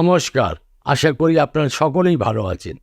নমস্কার। আশা করি আপনারা সকলেই ভালো আছেন।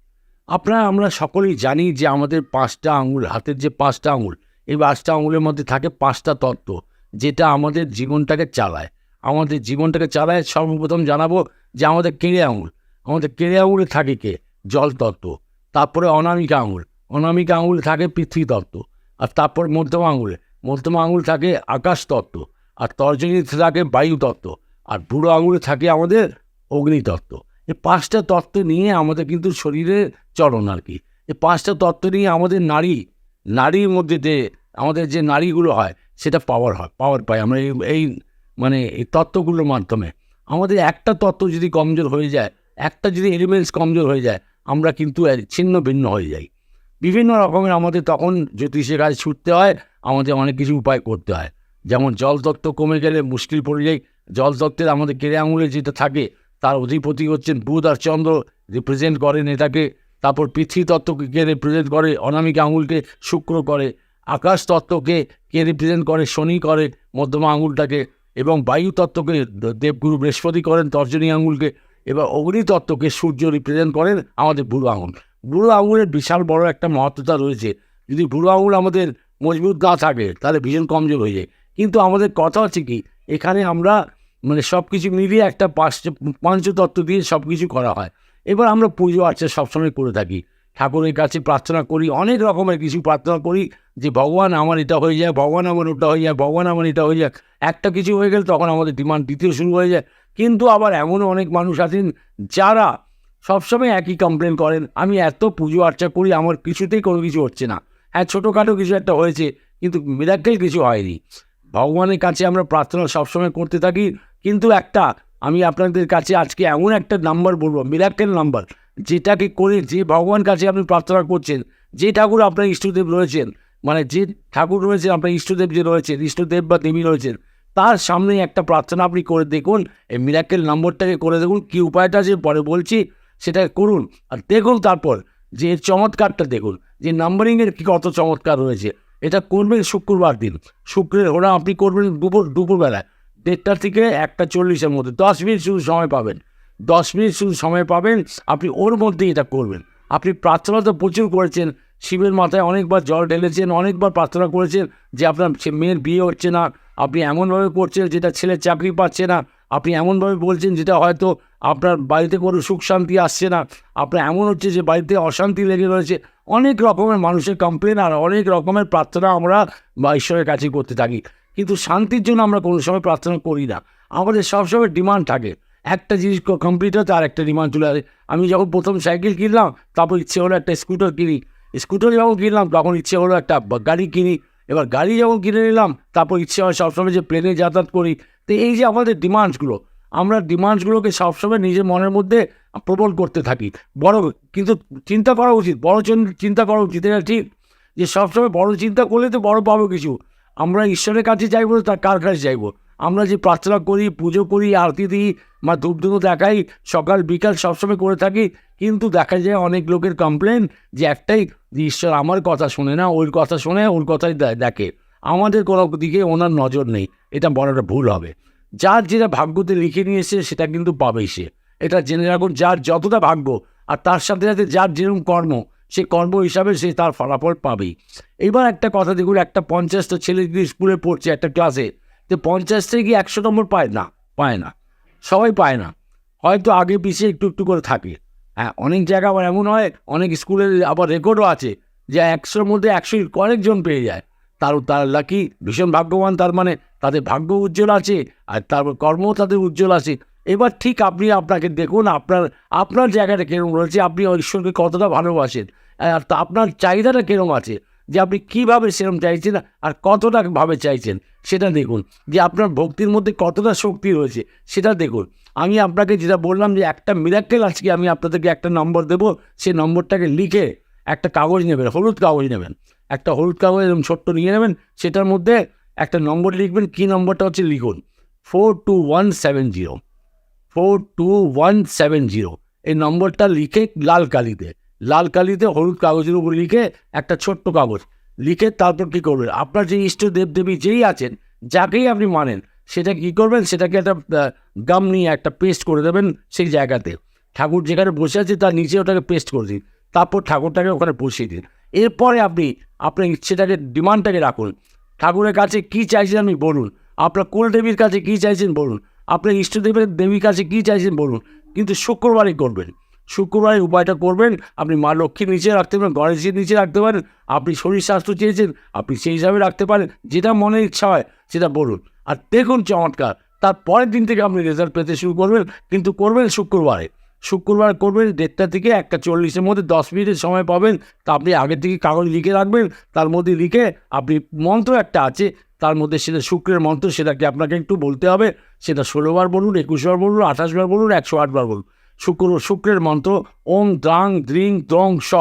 আপনারা, আমরা সকলেই জানি যে আমাদের পাঁচটা আঙুল, হাতের যে পাঁচটা আঙুল, এই পাঁচটা আঙুলের মধ্যে থাকে পাঁচটা তত্ত্ব, যেটা আমাদের জীবনটাকে চালায়। আমাদের জীবনটাকে চালায়, সর্বপ্রথম জানাব যে আমাদের কেড়ে আঙুল, আমাদের কেড়ে আঙুলে থাকে কে? জল তত্ত্ব, তারপরে অনামিকা আঙুল, অনামিকা আঙুলে থাকে পৃথিবী তত্ত্ব, আর তারপর মধ্যম আঙুলে, মধ্যম আঙুল থাকে আকাশ তত্ত্ব, আর তর্জনীতে থাকে বায়ু তত্ত্ব, আর বুড়ো আঙুলে থাকে আমাদের অগ্নিতত্ত্ব এই পাঁচটা তত্ত্ব নিয়ে আমাদের কিন্তু শরীরের চলন আর কি। এই পাঁচটা তত্ত্ব নিয়ে আমাদের নারী, নারীর মধ্যে যে আমাদের যে নারীগুলো হয়, সেটা পাওয়ার হয় পাওয়ার পাই আমরা এই এই মানে এই তত্ত্বগুলোর মাধ্যমে। আমাদের একটা তত্ত্ব যদি কমজোর হয়ে যায়, একটা যদি এলিমেন্টস কমজোর হয়ে যায়, আমরা কিন্তু ছিন্ন ভিন্ন হয়ে যাই। বিভিন্ন রকমের আমাদের তখন জ্যোতিষের কাজ ছুটতে হয়, আমাদের অনেক কিছু উপায় করতে হয়। যেমন জলতত্ত্ব কমে গেলে মুশকিল পড়ে যায়। জলতত্ত্বের আমাদের কেড়ে আঙুলে যেটা থাকে তার অধিপতি হচ্ছেন বুধ আর চন্দ্র রিপ্রেজেন্ট করেন এটাকে তারপর পৃথিবী তত্ত্বকে কে রিপ্রেজেন্ট করে? অনামিকা আঙুলকে শুক্র করে। আকাশ তত্ত্বকে কে রিপ্রেজেন্ট করে? শনি করে মধ্যমা আঙুলটাকে। এবং বায়ু তত্ত্বকে দেবগুরু বৃহস্পতি করেন, তর্জনী আঙুলকে। এবার অগ্নি তত্ত্বকে সূর্য রিপ্রেজেন্ট করেন আমাদের বুড়ো আঙুল। বুড়ো আঙুলের বিশাল বড় একটা মহত্বতা রয়েছে। যদি বুড়ো আঙুল আমাদের মজবুত না থাকে, তাহলে ভীষণ কমজোর হয়ে যায়। কিন্তু আমাদের কথা হচ্ছে কি? এখানে আমরা মানে সব কিছু মিলিয়ে একটা পাঁচ পঞ্চতত্ত্ব দিয়ে সব কিছু করা হয়। এবার আমরা পুজো আর্চা সবসময় করে থাকি। ঠাকুরের কাছে প্রার্থনা করি, অনেক রকমের কিছু প্রার্থনা করি যে, ভগবান আমার এটা হয়ে যায়, ভগবান আমার ওটা হয়ে যায়, ভগবান আমার এটা হয়ে যায়। একটা কিছু হয়ে গেলে তখন আমাদের ডিমান্ড দ্বিতীয় শুরু হয়ে যায়। কিন্তু আবার এমনও অনেক মানুষ আছেন যারা সবসময় একই কমপ্লেন করেন, আমি এত পুজো আর্চা করি, আমার কিছুতেই কোনো কিছু হচ্ছে না। হ্যাঁ ছোটোখাটো কিছু একটা হয়েছে, কিন্তু মিরাক্কেল কিছু হয়নি। ভগবানের কাছে আমরা প্রার্থনা সবসময় করতে থাকি। কিন্তু একটা, আমি আপনাদের কাছে আজকে এমন একটা নাম্বার বলব মিরাক্কেল নাম্বার যেটাকে করে যে ভগবান কাছে আপনি প্রার্থনা করছেন, যে ঠাকুর আপনার ইষ্টদেব রয়েছেন মানে যে ঠাকুর রয়েছেন, আপনার ইষ্টদেব যে রয়েছেন, ইষ্টদেব বা দেবী রয়েছেন, তার সামনে একটা প্রার্থনা আপনি করে দেখুন, এই মিরাক্কেল নম্বরটাকে করে দেখুন, কী উপায়টা যে পরে বলছি, সেটা করুন, আর দেখুন তারপর, যে চমৎকারটা দেখুন, যে নাম্বারিংয়ের কী কত চমৎকার রয়েছে, এটা করবেন শুক্রবার দিন, শুক্রের ওরা আপনি করবেন দুপুর, দুপুরবেলায় দেড়টা থেকে একটা চল্লিশের মধ্যে। দশ মিনিট শুধু সময় পাবেন। দশ মিনিট শুধু সময় পাবেন, আপনি ওর মধ্যেই এটা করবেন। আপনি প্রার্থনা তো প্রচুর করেছেন, শিবের মাথায় অনেকবার জল ঢেলেছেন, অনেকবার প্রার্থনা করেছেন যে আপনার মেয়ের বিয়ে হচ্ছে না, আপনি এমনভাবে করছেন যেটা ছেলে চাকরি পাচ্ছে না, আপনি এমনভাবে বলছেন যেটা হয়তো আপনার বাড়িতে কোনো সুখ শান্তি আসছে না, আপনার এমন হচ্ছে যে বাড়িতে অশান্তি লেগে রয়েছে। অনেক রকমের মানুষের কমপ্লেন আর অনেক রকমের প্রার্থনা আমরা বা ঈশ্বরের কাছে করতে থাকি। কিন্তু শান্তির জন্য আমরা কোনো সময় প্রার্থনা করি না। আমাদের সবসময় ডিমান্ড থাকে। একটা জিনিস কমপ্লিট হতে আর একটা ডিমান্ড চলে আসে। আমি যখন প্রথম সাইকেল কিনলাম, তারপর ইচ্ছে হলো একটা স্কুটার কিনি। স্কুটার যখন কিনলাম, তখন ইচ্ছে হলো একটা গাড়ি কিনি। এবার গাড়ি যখন কিনে নিলাম, তারপর ইচ্ছে হয় সবসময় যে প্লেনে যাতায়াত করি। তো এই যে আমাদের ডিমান্ডসগুলো আমরা ডিমান্ডসগুলোকে সবসময় নিজের মনের মধ্যে প্রবল করতে থাকি। বড় কিন্তু চিন্তা করা উচিত, বড় চিন্তা করা উচিত। এটা ঠিক যে সবসময় বড় চিন্তা করলে তো বড় পাবো কিছু। আমরা ঈশ্বরের কাছে চাইব না তার কার কাছে চাইব আমরা যে প্রার্থনা করি, পুজো করি, আরতি দিই, বা ধূপ ধুনো দেখাই, সকাল, বিকাল সবসময় করে থাকি, কিন্তু দেখা যায় অনেক লোকের কমপ্লেন যে একটাই যে ঈশ্বর আমার কথা শোনে না, ওর কথা শোনে, ওর কথাই দেখে। আমাদের কোনো দিকে ওনার নজর নেই, এটা বড়টা ভুল হবে। যার যেটা ভাগ্যতে লিখে নিয়েছে, সেটা কিন্তু পাবেই সে। এটা জেনে রাখুন, যার যতটা ভাগ্য, আর তার সাথে সাথে যার যেরকম কর্ম সে কর্ম হিসাবে সে তার ফলাফল পাবেই। এবার একটা কথা দেখুন, একটা পঞ্চাশটা ছেলে যদি স্কুলে পড়ছে একটা ক্লাসে তো পঞ্চাশ থেকে কি একশো নম্বর পায়? না পায় না। সবাই পায় না। হয়তো আগে পিছিয়ে একটু একটু করে থাকে। হ্যাঁ অনেক জায়গা আবার এমন হয়, অনেক স্কুলের আবার রেকর্ডও আছে যে একশোর মধ্যে একশো অনেকজন পেয়ে যায়। তার তার লাকি ভীষণ ভাগ্যবান, তার মানে তাদের ভাগ্য উজ্জ্বল আছে আর তারপর কর্মও তাদের উজ্জ্বল আছে। এবার ঠিক আপনি আপনাকে দেখুন, আপনার আপনার জায়গাটা কীরকম রয়েছে, আপনি ঈশ্বরকে কতটা ভালোবাসেন, আর তা আপনার চাহিদাটা কীরকম আছে, যে আপনি কীভাবে সেরকম চাইছেন আর কতটা ভাবে চাইছেন, সেটা দেখুন, যে আপনার ভক্তির মধ্যে কতটা শক্তি রয়েছে, সেটা দেখুন। আমি আপনাকে যেটা বললাম যে একটা মিরাক্কেল আজকে আমি আপনাদেরকে একটা নম্বর দেবো, সেই নম্বরটাকে লিখে একটা কাগজ নেবেন, হলুদ কাগজ নেবেন, একটা হলুদ কাগজ এরকম ছোট্ট নিয়ে নেবেন, সেটার মধ্যে একটা নম্বর লিখবেন, কী নম্বরটা হচ্ছে লিখুন four two one seven zero four two one seven zero এই নম্বরটা লিখে লাল কালিতে। লাল কালিতে হলুদ কাগজের উপর লিখে একটা ছোট্ট কাগজ। লিখে তারপর কী করবেন? আপনার যে ইষ্ট দেব দেবী যেই আছেন, যাকেই আপনি মানেন, সেটা কী করবেন? সেটাকে একটা গাম নিয়ে একটা পেস্ট করে দেবেন সেই জায়গাতে। ঠাকুর যেখানে বসে আছে তার নিচে ওটাকে পেস্ট করে দিন। তারপর ঠাকুরটাকে ওখানে বসিয়ে দিন। এরপরে আপনি আপনার ইচ্ছেটাকে, ডিমান্ডটাকে রাখুন। ঠাকুরের কাছে কী চাইছেন আপনি বলুন। আপনার কুলদেবীর কাছে কী চাইছেন বলুন। আপনার ইষ্টদেবের দেবীর কাছে কী চাইছেন বলুন। কিন্তু শুক্রবারই করবেন। শুক্রবারের উপায়টা করবেন, আপনি মা লক্ষ্মীর নিচে রাখতে পারেন, গণেশের নিচে রাখতে পারেন, আপনি শরীর স্বাস্থ্য চেয়েছেন, আপনি সেই হিসাবে রাখতে পারেন, যেটা মনের ইচ্ছা হয় সেটা বলুন। আর দেখুন চমৎকার, তার পরের দিন থেকে আপনি রেজাল্ট পেতে শুরু করবেন, কিন্তু করবেন শুক্রবারে। শুক্রবার করবেন দেড়টা থেকে একটা চল্লিশের মধ্যে দশ মিনিটের সময় পাবেন। তা আপনি আগে থেকে কাগজ লিখে রাখবেন, তার মধ্যে লিখে আপনি মন্ত্র একটা আছে, তার মধ্যে সেটা শুক্রের মন্ত্র, সেটাকে আপনাকে একটু বলতে হবে। সেটা ষোলোবার বলুন একুশবার বলুন আঠাশবার বলুন, একশো আটবার বলুন। শুক্র, শুক্রের মন্ত্র ওম দ্রাং দ্রিং দ্রং স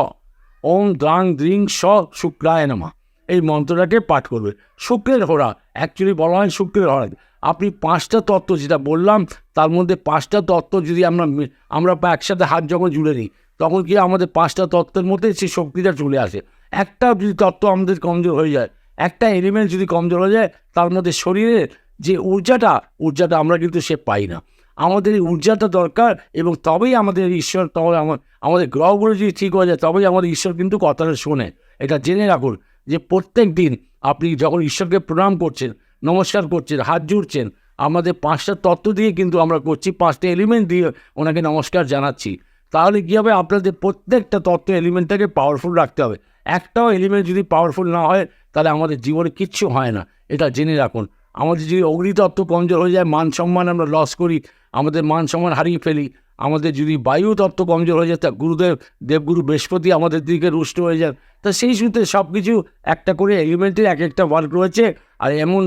ওম দ্রাং দ্রিং স শুক্রায় নামা। এই মন্ত্রটাকে পাঠ করবে। শুক্রের হোরা অ্যাকচুয়ালি বলা হয় শুক্রের হোরা আপনি পাঁচটা তত্ত্ব যেটা বললাম, তার মধ্যে পাঁচটা তত্ত্ব যদি আমরা আমরা একসাথে হাত যখন জুড়ে নিই, তখন কি আমাদের পাঁচটা তত্ত্বের মধ্যে সেই শক্তিটা চলে আসে। একটা যদি তত্ত্ব আমাদের কমজোর হয়ে যায়, একটা এলিমেন্ট যদি কমজোর হয়ে যায়, তার মধ্যে শরীরের যে ঊর্জাটা ঊর্জাটা আমরা কিন্তু সে পাই না। আমাদের এই ঊর্জাটা দরকার এবং তবেই আমাদের ঈশ্বর, তবে আমাদের গ্রহগুলো যদি ঠিক হয়ে যায়, তবেই আমাদের ঈশ্বর কিন্তু কথাটা শোনে। এটা জেনে রাখুন। যে প্রত্যেক দিন আপনি যখন ঈশ্বরকে প্রণাম করছেন, নমস্কার করছেন, হাত জুড়ছেন, আমাদের পাঁচটা তত্ত্ব দিয়ে কিন্তু আমরা করছি, পাঁচটা এলিমেন্ট দিয়ে ওনাকে নমস্কার জানাচ্ছি। তাহলে কী হবে? আপনাদের প্রত্যেকটা তত্ত্ব এলিমেন্টটাকে পাওয়ারফুল রাখতে হবে। একটাও এলিমেন্ট যদি পাওয়ারফুল না হয়, তাহলে আমাদের জীবনে কিচ্ছু হয় না। এটা জেনে রাখুন। আমাদের যদি অগ্নিতত্ত্ব কমজোর হয়ে যায়, মান সম্মান আমরা লস করি, আমাদের মান সম্মান হারিয়ে ফেলি আমাদের যদি বায়ু তত্ত্ব কমজোর হয়ে যায়, তা গুরুদেব, দেবগুরু বৃহস্পতি আমাদের দিকে রুষ্ট হয়ে যান। তা সেই সূত্রে সব কিছু একটা করে এলিমেন্টের এক একটা ওয়ার্ক রয়েছে, আর এমন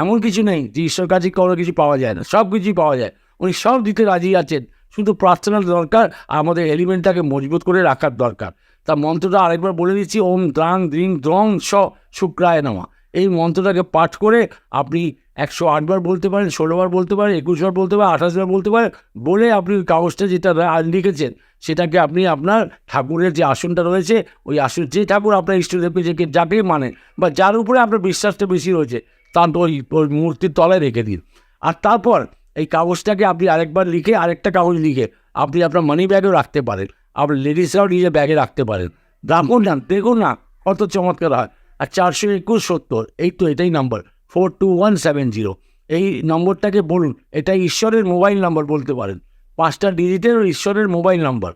এমন কিছু নেই যে ঈশ্বর কাছে কোনো কিছু পাওয়া যায় না সব কিছুই পাওয়া যায়। উনি সব দিতে রাজি আছেন, শুধু প্রার্থনার দরকার আমাদের এলিমেন্টটাকে মজবুত করে রাখার দরকার। তা মন্ত্রটা আরেকবার বলে দিচ্ছি, ওম দ্রাং দ্রিং দ্রং স শুক্রায় নামা। এই মন্ত্রটাকে পাঠ করে আপনি একশো আটবার বলতে পারেন ষোলোবার বলতে পারেন একুশবার বলতে পারেন আঠাশবার বলতে পারেন, বলে আপনি কাগজটা যেটা লিখেছেন, সেটাকে আপনি আপনার ঠাকুরের যে আসনটা রয়েছে, ওই আসন যে ঠাকুর আপনার ইষ্টদেবকে যে যাকেই মানে বা যার উপরে আপনার বিশ্বাসটা বেশি রয়েছে, তার ওই মূর্তির তলায় রেখে দিন। আর তারপর এই কাগজটাকে আপনি আরেকবার লিখে আরেকটা কাগজ লিখে আপনি আপনার মানি ব্যাগেও রাখতে পারেন আপনার লেডিসরাও নিজের ব্যাগে রাখতে পারেন। রাখুন না, দেখুন না, কত চমৎকার হয়। আর চারশো একুশ সত্তর, এই তো এটাই number four two one seven zero এই নম্বরটাকে বলুন এটা ঈশ্বরের মোবাইল নাম্বার বলতে পারেন। পাঁচটা ডিজিটের ঈশ্বরের মোবাইল নাম্বার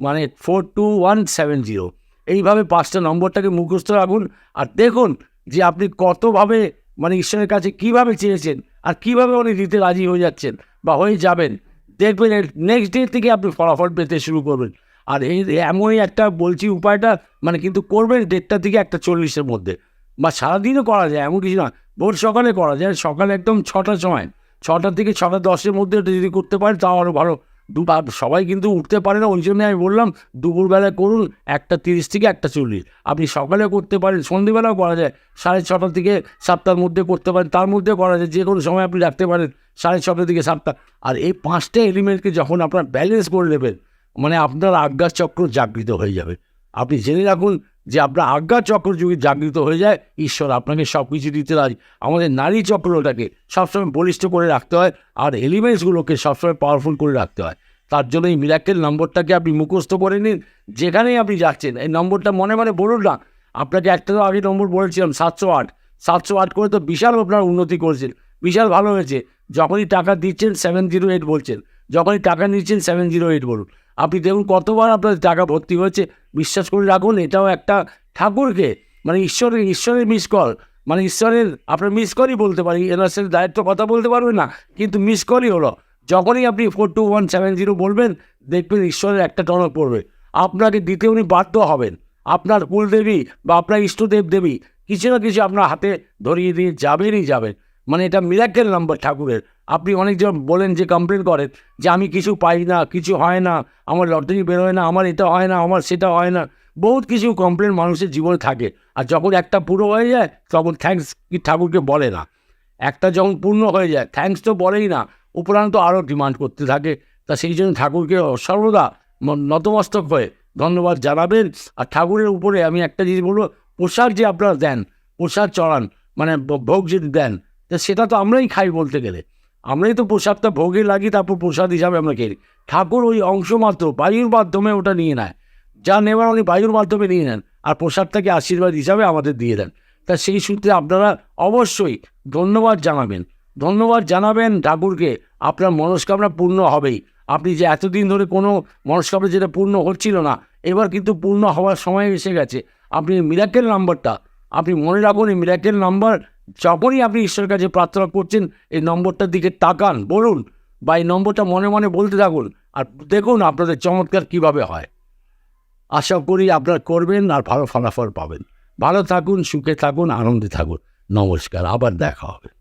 মানে four two one seven zero এইভাবে পাঁচটা নম্বরটাকে মুখস্থ রাখুন আর দেখুন যে আপনি কতভাবে মানে ঈশ্বরের কাছে কীভাবে চেয়েছেন আর কীভাবে উনি দিতে রাজি হয়ে যাচ্ছেন বা হয়ে যাবেন। দেখবেন নেক্সট ডে থেকে আপনি ফলাফল পেতে শুরু করবেন। আর এই এমনই একটা বলছি উপায়টা মানে কিন্তু করবেন দেড়টা থেকে একটা চল্লিশের মধ্যে। বা সারাদিনও করা যায়, এমন কিছু না। ভোর সকালে করা যায়। সকালে একদম ছটার সময়। ছটা থেকে ছটা দশের মধ্যে যদি করতে পারেন তাও আরও ভালো। দু সবাই কিন্তু উঠতে পারে না, ওই জন্য আমি বললাম দুপুরবেলায় করুন, একটা তিরিশ থেকে একটা চল্লিশ। আপনি সকালে করতে পারেন, সন্ধেবেলাও করা যায়। সাড়ে ছটা থেকে সাতটার মধ্যে করতে পারেন, তার মধ্যে করা যায়। যে কোনো সময় আপনি রাখতে পারেন, সাড়ে ছটা থেকে সাতটা। আর এই পাঁচটা এলিমেন্টকে যখন আপনার ব্যালেন্স করে নেবেন মানে আপনার আজ্ঞার চক্র জাগৃত হয়ে যাবে। আপনি জেনে রাখুন যে আপনার আজ্ঞা চক্র যদি জাগৃত হয়ে যায়, ঈশ্বর আপনাকে সব কিছু দিতে রাজি। আমাদের নারী চক্রটাকে সবসময় বলিষ্ঠ করে রাখতে হয় আর এলিমেন্টসগুলোকে সবসময় পাওয়ারফুল করে রাখতে হয়। তার জন্য এই মিরাক্কেল নম্বরটাকে আপনি মুখস্থ করে নিন। যেখানেই আপনি যাচ্ছেন, এই নম্বরটা মনে মনে বলুন না। আপনাকে একটা তো আগে নম্বর বলেছিলাম, সাতশো আট। সাতশো আট করে তো বিশাল আপনার উন্নতি করেছেন। বিশাল ভালো হয়েছে। যখনই টাকা দিচ্ছেন সেভেন জিরো এইট বলছেন। যখনই টাকা নিচ্ছেন সেভেন জিরো এইট বলুন। আপনি দেখুন কতবার আপনার টাকা ভর্তি হয়েছে। বিশ্বাস করে রাখুন, এটাও একটা ঠাকুরকে মানে ঈশ্বরের ঈশ্বরের মিস কল মানে ঈশ্বরের, আপনার মিস কলই বলতে পারি এনার সাথে দায়িত্ব কথা বলতে পারবেন না, কিন্তু মিস কলই হলো। যখনই আপনি four two one seven zero বলবেন, দেখবেন ঈশ্বরের একটা টনক পড়বে। আপনাকে দিতে উনি বাধ্য হবেন। আপনার কুলদেবী বা আপনার ইষ্টদেব দেবী, কিছু না কিছু আপনার হাতে ধরিয়ে দিয়ে যাবেনই যাবেন। মানে এটা মিরাক্কেল নাম্বার ঠাকুরের। আপনি অনেকজন বলেন যে কমপ্লেন করেন যে আমি কিছু পাই না, কিছু হয় না, আমার লটারি বেরোয় না, আমার এটা হয় না, আমার সেটা হয় না। বহুত কিছু কমপ্লেন মানুষের জীবনে থাকে। আর যখন একটা পুরো হয়ে যায়, তখন থ্যাঙ্কস কি ঠাকুরকে বলে না। একটা যখন পূর্ণ হয়ে যায় থ্যাঙ্কস তো বলেই না, উপরান্ত আরও ডিমান্ড করতে থাকে। তা সেই জন্য ঠাকুরকে সর্বদা নতমস্তক হয়ে ধন্যবাদ জানাবেন। আর ঠাকুরের উপরে আমি একটা জিনিস বলব পোশাক যে আপনারা দেন পোশাক চড়ান মানে ভোগ যদি দেন, তা সেটা তো আমরাই খাই বলতে গেলে। আমরাই তো প্রসাদটা ভোগে লাগি, তারপর প্রসাদ হিসাবে আমরা খেয়ে ঠাকুর ওই অংশ মাত্র, বায়ুর মাধ্যমে ওটা নিয়ে নেয়। যা নেওয়ার উনি বায়ুর মাধ্যমে নিয়ে নেন, আর প্রসাদটাকে আশীর্বাদ হিসাবে আমাদের দিয়ে দেন। তা সেই সূত্রে আপনারা অবশ্যই ধন্যবাদ জানাবেন। ধন্যবাদ জানাবেন ঠাকুরকে, আপনার মনস্কামনা পূর্ণ হবেই। আপনি যে এতদিন ধরে কোনো মনস্কামনা যেটা পূর্ণ হচ্ছিল না, এবার কিন্তু পূর্ণ হওয়ার সময় এসে গেছে। আপনি মিরাকেল নাম্বারটা আপনি মনে রাখুন এই মিরাকেল নাম্বার যখনই আপনি ঈশ্বরের কাছে প্রার্থনা করছেন, এই নম্বরটার দিকে তাকান, বলুন বা এই নম্বরটা মনে মনে বলতে থাকুন আর দেখুন আপনাদের চমৎকার কীভাবে হয়। আশা করি আপনারা করবেন আর ভালো ফলাফল পাবেন। ভালো থাকুন, সুখে থাকুন, আনন্দে থাকুন। নমস্কার, আবার দেখা হবে।